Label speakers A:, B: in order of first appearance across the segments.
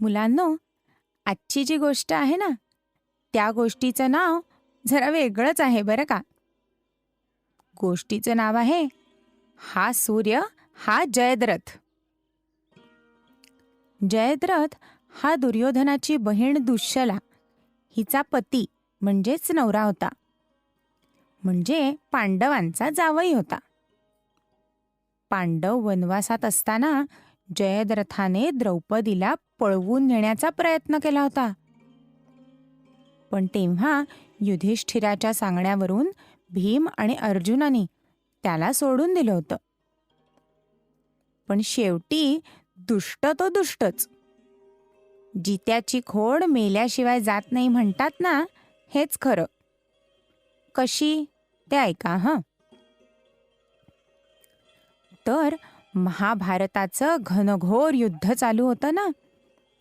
A: मुलांनो आजची जी गोष्ट आहे ना त्या गोष्टीचं नाव जरा वेगळंच आहे बरं का. गोष्टीचं नाव आहे हा सूर्य हा जयद्रथ. जयद्रथ हा दुर्योधनाची बहीण दुश्शला हिचा पती म्हणजेच नवरा होता. म्हणजे पांडवांचा जावई होता. पांडव वनवासात असताना जयद्रथाने द्रौपदीला पळवून नेण्याचा प्रयत्न केला होता. पण तेव्हा युधिष्ठिराच्या सांगण्यावरून भीम आणि अर्जुनाने त्याला सोडून दिलं होतं. पण शेवटी दुष्ट तो दुष्टच. जित्याची खोड मेल्याशिवाय जात नाही म्हणतात ना हेच खरं. कशी? ते ऐका हं. तर महाभारताचं घनघोर युद्ध चालू होतं ना?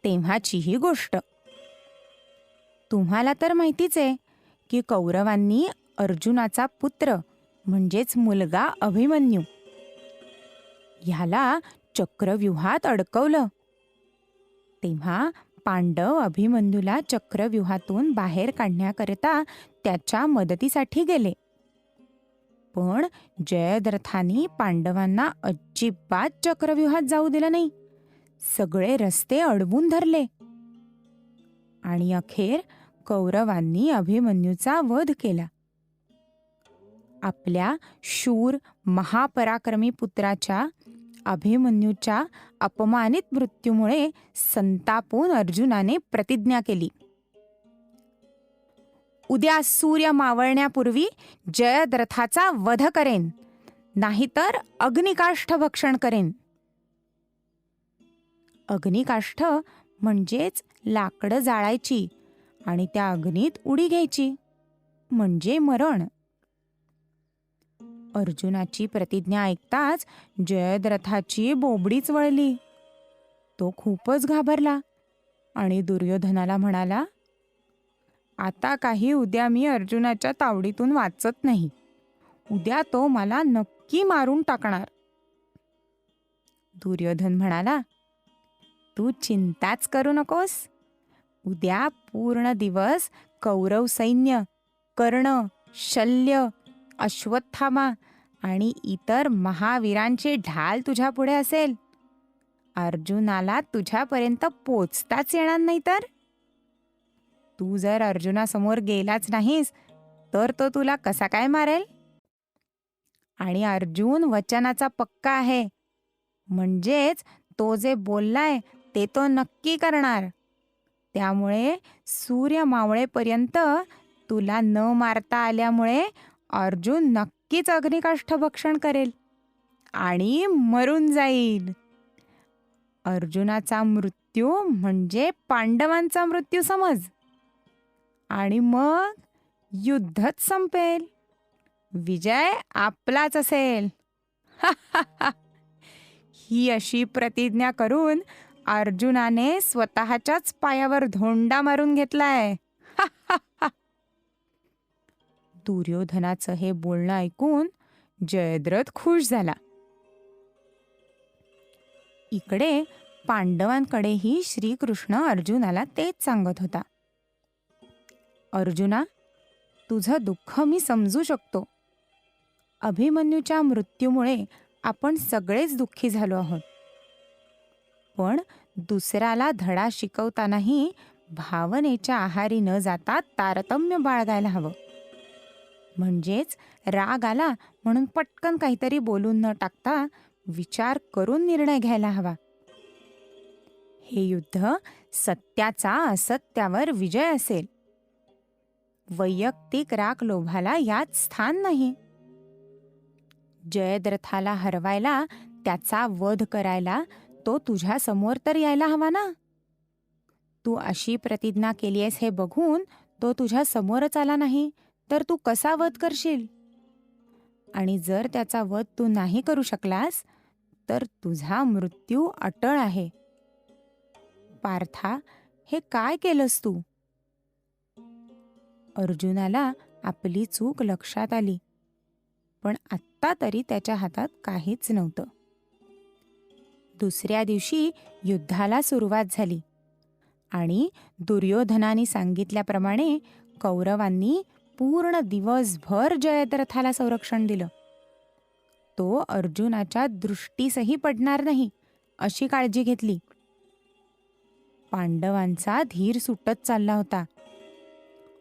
A: तेव्हाची ही गोष्ट. तुम्हाला तर माहितीच आहे की कौरवांनी अर्जुनाचा पुत्र म्हणजेच मुलगा अभिमन्यू ह्याला चक्रव्यूहात अडकवलं. तेव्हा पांडव अभिमन्यूला चक्रव्यूहातून बाहेर काढण्याकरिता त्याच्या मदतीसाठी गेले. पण जयद्रथानी पांडवांना अजिबात चक्रव्यूहात जाऊ दिलं नाही. सगळे रस्ते अडवून धरले. आणि अखेर कौरवांनी अभिमन्यूचा वध केला. आपल्या शूर महापराक्रमी पुत्राच्या अभिमन्यूच्या अपमानित मृत्यूमुळे संतापून अर्जुनाने प्रतिज्ञा केली. उद्या सूर्य मावळण्यापूर्वी जयद्रथाचा वध करेन नाहीतर अग्निकाष्ठ भक्षण करेन. अग्निकाष्ठ म्हणजेच लाकडं जाळायची आणि त्या अग्नीत उडी घ्यायची म्हणजे मरण. अर्जुनाची प्रतिज्ञा ऐकताच जयद्रथाची बोबडीच वळली. तो खूपच घाबरला आणि दुर्योधनाला म्हणाला आता काही उद्या मी अर्जुनाच्या तावडीतून वाचत नाही. उद्या तो मला नक्की मारून टाकणार. दुर्योधन म्हणाला तू चिंताच करू नकोस. उद्या पूर्ण दिवस कौरव सैन्य कर्ण शल्य अश्वत्थामा आणि इतर महावीरांचे ढाल तुझ्यापुढे असेल. अर्जुनाला तुझ्यापर्यंत पोचताच येणार नाही तर? तू जर अर्जुनासमोर गेलाच नाहीस तर तो तुला कसा काय मारेल? आणि अर्जुन वचनाचा पक्का आहे. म्हणजेच तो जे बोललाय ते तो नक्की करणार. त्यामुळे सूर्य मावळेपर्यंत तुला न मारता आल्यामुळे अर्जुन नक्कीच अग्निकाष्ठ भक्षण करेल आणि मरून जाईल. अर्जुनाचा मृत्यू म्हणजे पांडवांचा मृत्यू समज. आणि मग युद्धच संपेल. विजय आपलाच असेल. ही अशी प्रतिज्ञा करून अर्जुनाने स्वतःच्याच पायावर धोंडा मारून घेतलाय. दुर्योधनाचं हे बोलणं ऐकून जयद्रथ खुश झाला. इकडे पांडवांकडेही श्रीकृष्ण अर्जुनाला तेच सांगत होता. अर्जुना तुझं दुःख मी समजू शकतो. अभिमन्यूच्या मृत्यूमुळे आपण सगळेच दुःखी झालो आहोत. पण दुसऱ्याला धडा शिकवतानाही भावनेच्या आहारी न जाता तारतम्य बाळगायला हवं. म्हणजेच राग आला म्हणून पटकन काहीतरी बोलून न टाकता विचार करून निर्णय घ्यायला हवा. हे युद्ध सत्याचा असत्यावर विजय असेल. वैयक्तिक राग लोभाला यात स्थान नाही. जयद्रथाला हरवायला त्याचा वध करायला तो तुझ्या समोर तर यायला हवा ना? तू अशी प्रतिज्ञा केली आहेस हे बघून तो तुझ्या समोरच आला नाही तर तू कसा वध करशील? आणि जर त्याचा वध तू नाही करू शकलास तर तुझा मृत्यू अटळ आहे. पार्था हे काय केलंस तू? अर्जुनाला आपली चूक लक्षात आली. पण आत्ता तरी त्याच्या हातात काहीच नव्हतं. दुसऱ्या दिवशी युद्धाला सुरुवात झाली आणि दुर्योधनाने सांगितल्याप्रमाणे कौरवांनी पूर्ण दिवसभर जयद्रथाला संरक्षण दिलं. तो अर्जुनाच्या दृष्टीसही पडणार नाही अशी काळजी घेतली. पांडवांचा धीर सुटत चालला होता.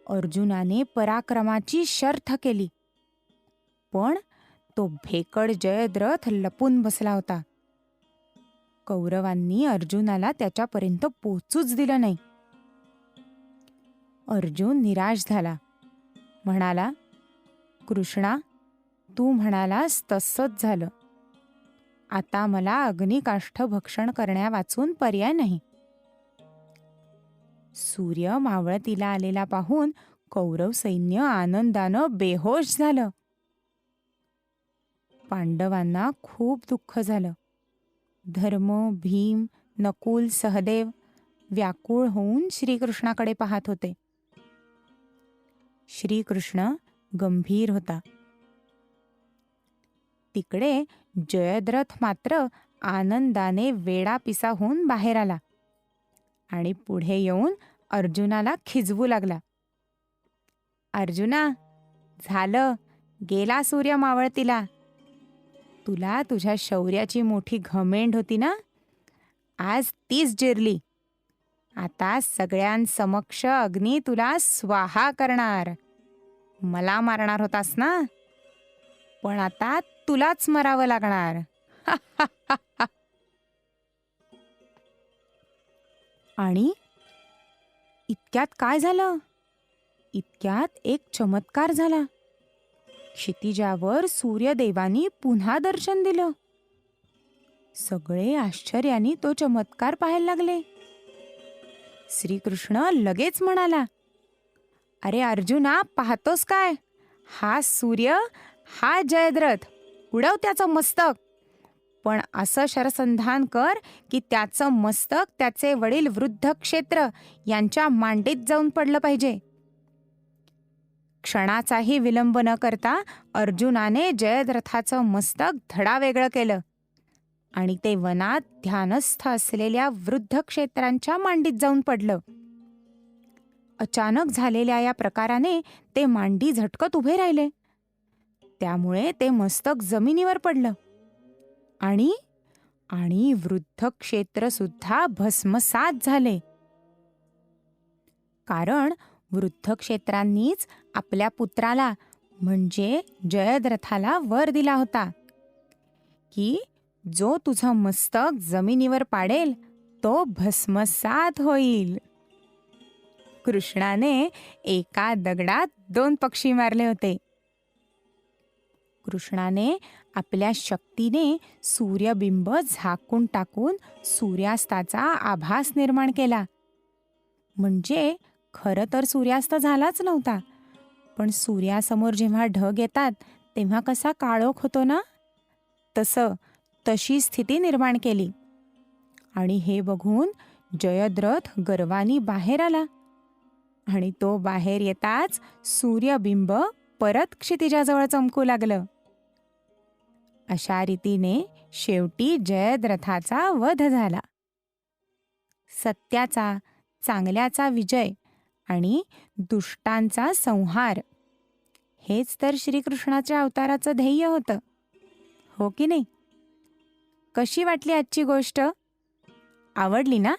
A: अर्जुनाने पराक्रमाची शर्थ केली. पण तो भेकड जयद्रथ लपून बसला होता. कौरवांनी अर्जुनाला त्याच्यापर्यंत पोचूच दिलं नाही. अर्जुन निराश झाला. म्हणाला कृष्णा तू म्हणालास तसंच झालं. आता मला अग्निकाष्ठ भक्षण करण्यावाचून पर्याय नाही. सूर्य मावळतीला आलेला पाहून कौरव सैन्य आनंदानं बेहोश झालं. पांडवांना खूप दुःख झालं. धर्म भीम नकुल सहदेव व्याकुळ होऊन श्रीकृष्णाकडे पाहत होते. श्रीकृष्ण गंभीर होता. तिकडे जयद्रथ मात्र आनंदाने वेडापिसा होऊन बाहेर आला. आणि पुढे येऊन अर्जुनाला खिजवू लागला. अर्जुना झालं. गेला सूर्य मावळतीला. तुला तुझ्या शौर्याची मोठी घमेंड होती ना? आज तीच जिरली. आता सगळ्यांसमक्ष अग्नी तुला स्वाहा करणार. मला मारणार होतास ना? पण आता तुलाच मरावं लागणार. आणि इतक्यात काय झालं? इतक्यात एक चमत्कार झाला. क्षितिजावर सूर्यदेवानी पुन्हा दर्शन दिलं. सगळे आश्चर्याने तो चमत्कार पाहायला लागले. श्रीकृष्ण लगेच म्हणाला अरे अर्जुना पाहतोस काय? हा सूर्य हा जयद्रथ. उडव त्याचं मस्तक. पण असं शरसंधान कर की त्याचं मस्तक त्याचे वडील वृद्ध क्षेत्र यांच्या मांडीत जाऊन पडलं पाहिजे. क्षणाचाही विलंब न करता अर्जुनाने जयद्रथाचं मस्तक धडा वेगळं केलं आणि ते वनात ध्यानस्थ असलेल्या वृद्ध क्षेत्रांच्या मांडीत जाऊन पडलं. अचानक झालेल्या या प्रकाराने ते मांडी झटकत उभे राहिले. त्यामुळे ते मस्तक जमिनीवर पडलं. आणि आणि वृद्ध क्षेत्र सुद्धा भस्मसात झाले. कारण वृद्ध क्षेत्रांनीच आपल्या पुत्राला म्हणजे जयद्रथाला वर दिला होता. की जो तुझं मस्तक जमिनीवर पाडेल तो भस्मसात होईल. कृष्णाने एका दगडात दोन पक्षी मारले होते. कृष्णाने आपल्या शक्तीने सूर्यबिंब झाकून टाकून सूर्यास्ताचा आभास निर्माण केला. म्हणजे खरं तर सूर्यास्त झालाच नव्हता. पण सूर्यासमोर जेव्हा ढग येतात तेव्हा कसा काळोख होतो ना? तसं तशी स्थिती निर्माण केली. आणि हे बघून जयद्रथ गर्वानी बाहेर आला. आणि तो बाहेर येताच सूर्यबिंब परत क्षितिजाजवळ चमकू लागलं. अशा रीतीने शेवटी जयद्रथाचा वध झाला. सत्याचा चांगल्याचा विजय आणि दुष्टांचा संहार. हेच तर श्रीकृष्णाच्या अवताराचं ध्येय होतं. हो की नाही? कशी वाटली आजची गोष्ट? आवडली ना?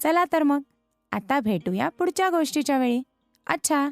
A: चला तर मग आता भेटूया पुढच्या गोष्टीच्या वेळी. अच्छा!